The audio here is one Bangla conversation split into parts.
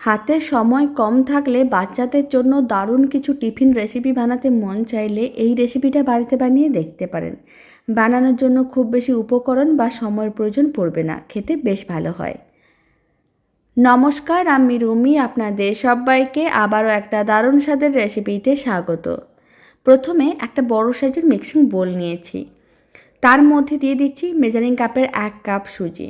হাতে সময় কম থাকলে বাচ্চাদের জন্য দারুণ কিছু টিফিন রেসিপি বানাতে মন চাইলে এই রেসিপিটা বাড়িতে বানিয়ে দেখতে পারেন। বানানোর জন্য খুব বেশি উপকরণ বা সময়ের প্রয়োজন পড়বে না, খেতে বেশ ভালো হয়। নমস্কার, আমি রুমি, আপনাদের সবাইকে আবারও একটা দারুণ স্বাদের রেসিপিতে স্বাগত। প্রথমে একটা বড় সাইজের মিক্সিং বোল নিয়েছি। তার মধ্যে দিয়ে দিচ্ছি মেজারিং কাপের এক কাপ সুজি।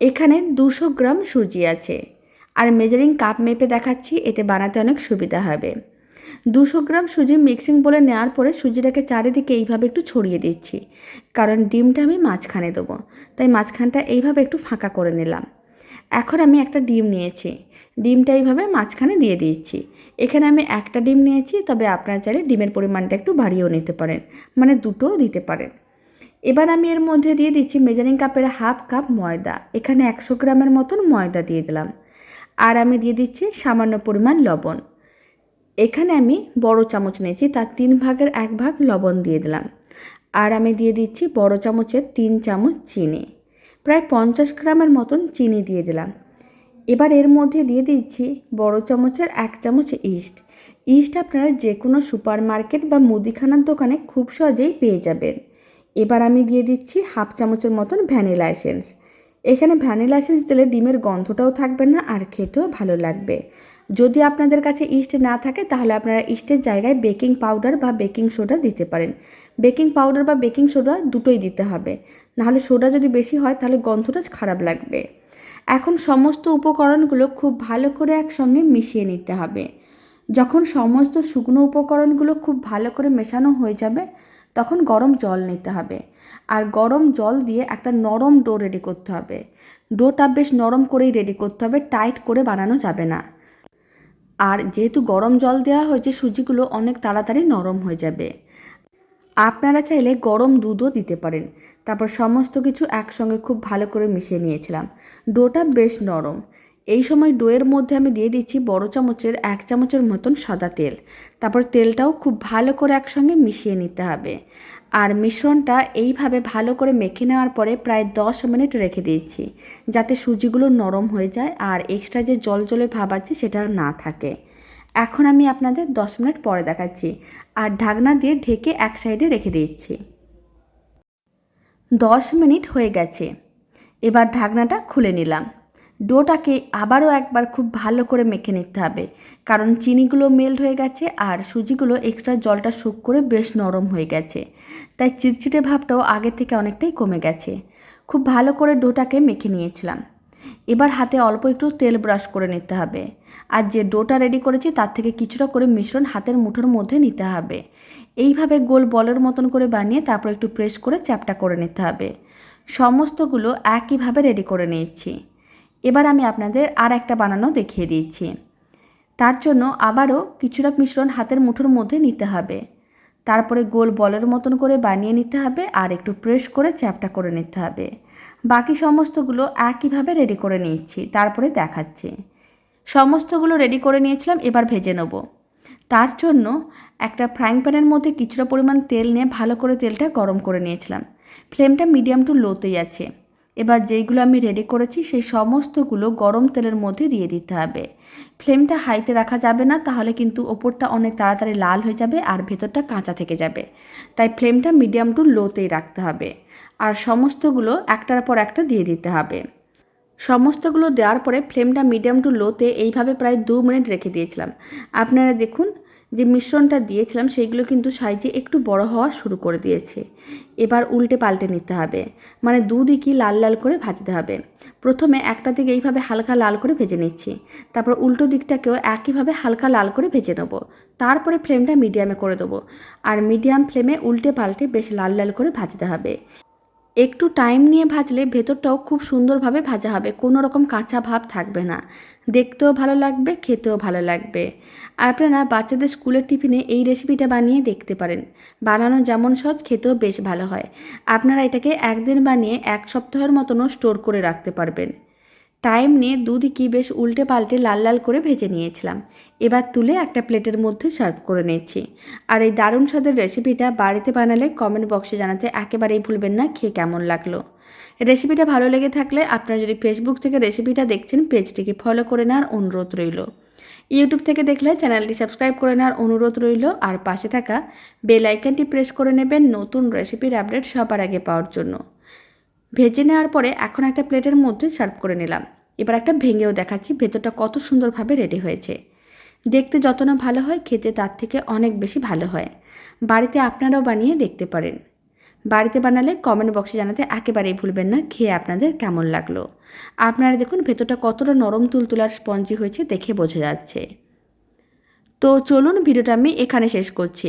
এখানে দুশো গ্রাম সুজি আছে। আর মেজারিং কাপ মেপে দেখাচ্ছি, এতে বানাতে অনেক সুবিধা হবে। দুশো গ্রাম সুজি মিক্সিং বলে নেওয়ার পরে সুজিটাকে চারিদিকে এইভাবে একটু ছড়িয়ে দিচ্ছি, কারণ ডিমটা আমি মাঝখানে দেবো, তাই মাঝখানটা এইভাবে একটু ফাঁকা করে নিলাম। এখন আমি একটা ডিম নিয়েছি, ডিমটা এইভাবে মাঝখানে দিয়ে দিয়েছি এখানে আমি একটা ডিম নিয়েছি, তবে আপনারা চাইলে ডিমের পরিমাণটা একটু বাড়িয়েও নিতে পারেন মানে দুটোও দিতে পারেন। এবার আমি এর মধ্যে দিয়ে দিচ্ছি মেজারিং কাপের হাফ কাপ ময়দা, এখানে একশো গ্রামের মতন ময়দা দিয়ে দিলাম। আর আমি দিয়ে দিচ্ছি সামান্য পরিমাণ লবণ। এখানে আমি বড় চামচ নিয়েছি, তার তিন ভাগের এক ভাগ লবণ দিয়ে দিলাম। আর আমি দিয়ে দিচ্ছি বড় চামচের তিন চামচ চিনি। প্রায় পঞ্চাশ গ্রামের মতন চিনি দিয়ে দিলাম। এবার এর মধ্যে দিয়ে দিচ্ছি বড় চামচের এক চামচ ইস্ট। ইস্ট আপনারা যে কোনো সুপার মার্কেট বা মুদিখানার দোকানে খুব সহজেই পেয়ে যাবেন। এবার আমি দিয়ে দিচ্ছি হাফ চামচের মতন ভ্যানিলা এসেন্স। এখানে ভ্যানিলা এসেন্স দিলে ডিমের গন্ধটাও থাকবে না আর খেতেও ভালো লাগবে। যদি আপনাদের কাছে ইস্ট না থাকে, তাহলে আপনারা ইস্টের জায়গায় বেকিং পাউডার বা বেকিং সোডা দিতে পারেন। বেকিং পাউডার বা বেকিং সোডা দুটোই দিতে হবে। নাহলে সোডা যদি বেশি হয়, তাহলে গন্ধটা খারাপ লাগবে। এখন সমস্ত উপকরণগুলো খুব ভালো করে একসঙ্গে মিশিয়ে নিতে হবে। যখন সমস্ত শুকনো উপকরণগুলো খুব ভালো করে মেশানো হয়ে যাবে তখন গরম জল নিতে হবে। আর গরম জল দিয়ে একটা নরম ডো রেডি করতে হবে। ডোটা বেশ নরম করেই রেডি করতে হবে টাইট করে বানানো যাবে না। আর যেহেতু গরম জল দেওয়া হয়েছে, সুজিগুলো অনেক তাড়াতাড়ি নরম হয়ে যাবে। আপনারা চাইলে গরম দুধও দিতে পারেন। তারপর সমস্ত কিছু একসঙ্গে খুব ভালো করে মিশিয়ে নিয়েছিলাম। ডোটা বেশ নরম। এই সময় ডোয়ের মধ্যে আমি দিয়ে দিচ্ছি বড় চামচের এক চামচের মতন সাদা তেল। তারপর তেলটাও খুব ভালো করে একসঙ্গে মিশিয়ে নিতে হবে। আর মিশ্রণটা এইভাবে ভালো করে মেখে নেওয়ার পরে প্রায় দশ মিনিট রেখে দিচ্ছি, যাতে সুজিগুলো নরম হয়ে যায় আর এক্সট্রা যে জল জলে ভাব আছে সেটা না থাকে। এখন আমি আপনাদের দশ মিনিট পরে দেখাচ্ছি আর ঢাকনা দিয়ে ঢেকে এক সাইডে রেখে দিচ্ছি। দশ মিনিট হয়ে গেছে। এবার ঢাকনাটা খুলে নিলাম। ডোটাকে আবারও একবার খুব ভালো করে মেখে নিতে হবে। কারণ চিনিগুলো মেল্ট হয়ে গেছে আর সুজিগুলো এক্সট্রা জলটা শুক করে বেশ নরম হয়ে গেছে। তাই চিটচিটে ভাবটাও আগে থেকে অনেকটাই কমে গেছে। খুব ভালো করে ডোটাকে মেখে নিয়েছিলাম। এবার হাতে অল্প একটু তেল ব্রাশ করে নিতে হবে। আর যে ডোটা রেডি করেছি তার থেকে কিছুটা করে মিশ্রণ হাতের মুঠোর মধ্যে নিতে হবে। এইভাবে গোল বলের মতন করে বানিয়ে তারপর একটু প্রেস করে চ্যাপটা করে নিতে হবে। সমস্তগুলো একইভাবে রেডি করে নিয়েছি। এবার আমি আপনাদের আর একটা বানানো দেখিয়ে দিচ্ছি তার জন্য আবারও কিছুটা মিশ্রণ হাতের মুঠোর মধ্যে নিতে হবে। তারপরে গোল বলের মতন করে বানিয়ে নিতে হবে আর একটু প্রেস করে চ্যাপটা করে নিতে হবে। বাকি সমস্তগুলো একইভাবে রেডি করে নিচ্ছি তারপরে দেখাচ্ছি। সমস্তগুলো রেডি করে নিয়েছিলাম, এবার ভেজে নেব। তার জন্য একটা ফ্রাইং প্যানের মধ্যে কিছুটা পরিমাণ তেল নিয়ে ভালো করে তেলটা গরম করে নিয়েছিলাম। ফ্লেমটা মিডিয়াম টু লোতেই আছে। এবার যেইগুলো আমি রেডি করেছি, সেই সমস্তগুলো গরম তেলের মধ্যে দিয়ে দিতে হবে। ফ্লেমটা হাইতে রাখা যাবে না, তাহলে কিন্তু ওপরটা অনেক তাড়াতাড়ি লাল হয়ে যাবে আর ভেতরটা কাঁচা থেকে যাবে। তাই ফ্লেমটা মিডিয়াম টু লোতেই রাখতে হবে। আর সমস্তগুলো একটার পর একটা দিয়ে দিতে হবে। সমস্তগুলো দেওয়ার পরে ফ্লেমটা মিডিয়াম টু লোতে এইভাবে প্রায় দু মিনিট রেখে দিয়েছিলাম। আপনারা দেখুন যে মিশ্রণটা দিয়েছিলাম, সেইগুলো কিন্তু সাইজে একটু বড় হওয়া শুরু করে দিয়েছে। এবার উল্টে পাল্টে নিতে হবে। মানে দুদিকই লাল লাল করে ভাজতে হবে। প্রথমে একটা দিকে এইভাবে হালকা লাল করে ভেজে নিচ্ছি। তারপর উল্টো দিকটাকেও একইভাবে হালকা লাল করে ভেজে নেব। তারপরে ফ্লেমটা মিডিয়ামে করে দেবো। আর মিডিয়াম ফ্লেমে উল্টে পাল্টে বেশ লাল লাল করে ভাজতে হবে। একটু টাইম নিয়ে ভাজলে ভেতরটাও খুব সুন্দরভাবে ভাজা হবে, কোনো রকম কাঁচা ভাব থাকবে না। দেখতেও ভালো লাগবে, খেতেও ভালো লাগবে। আপনারা বাচ্চাদের স্কুলের টিফিনে এই রেসিপিটা বানিয়ে দেখতে পারেন। বানানো যেমন সহজ, খেতেও বেশ ভালো হয়। আপনারা এটাকে একদিন বানিয়ে এক সপ্তাহের মতনও স্টোর করে রাখতে পারবেন। টাইম নিয়ে দুধ কি বেশ উল্টে পাল্টে লাল লাল করে ভেজে নিয়েছিলাম। এবার তুলে একটা প্লেটের মধ্যে সার্ভ করে নিয়েছি। আর এই দারুণ স্বাদের রেসিপিটা বাড়িতে বানালে কমেন্ট বক্সে জানাতে একেবারেই ভুলবেন না, খেয়ে কেমন লাগল। রেসিপিটা ভালো লেগে থাকলে আপনারা যদি ফেসবুক থেকে রেসিপিটা দেখছেন, পেজটিকে ফলো করে নেওয়ার অনুরোধ রইল। ইউটিউব থেকে দেখলে চ্যানেলটি সাবস্ক্রাইব করে নেওয়ার অনুরোধ রইল। আর পাশে থাকা বেল আইকনটি প্রেস করে নেবেন নতুন রেসিপির আপডেট সবার আগে পাওয়ার জন্য। ভেজে নেওয়ার পরে এখন একটা প্লেটের মধ্যে সার্ভ করে নিলাম। এবার একটা ভেঙেও দেখাচ্ছি, ভেতরটা কত সুন্দরভাবে রেডি হয়েছে। দেখতে যত না ভালো হয়, খেতে তার থেকে অনেক বেশি ভালো হয়। বাড়িতে আপনারাও বানিয়ে দেখতে পারেন। বাড়িতে বানালে কমেন্ট বক্সে জানাতে একেবারেই ভুলবেন না, খেয়ে আপনাদের কেমন লাগল। আপনারা দেখুন, ভেতরটা কতটা নরম তুলতুলার স্পঞ্জি হয়েছে দেখে বোঝা যাচ্ছে। তো চলুন, ভিডিওটা আমি এখানে শেষ করছি।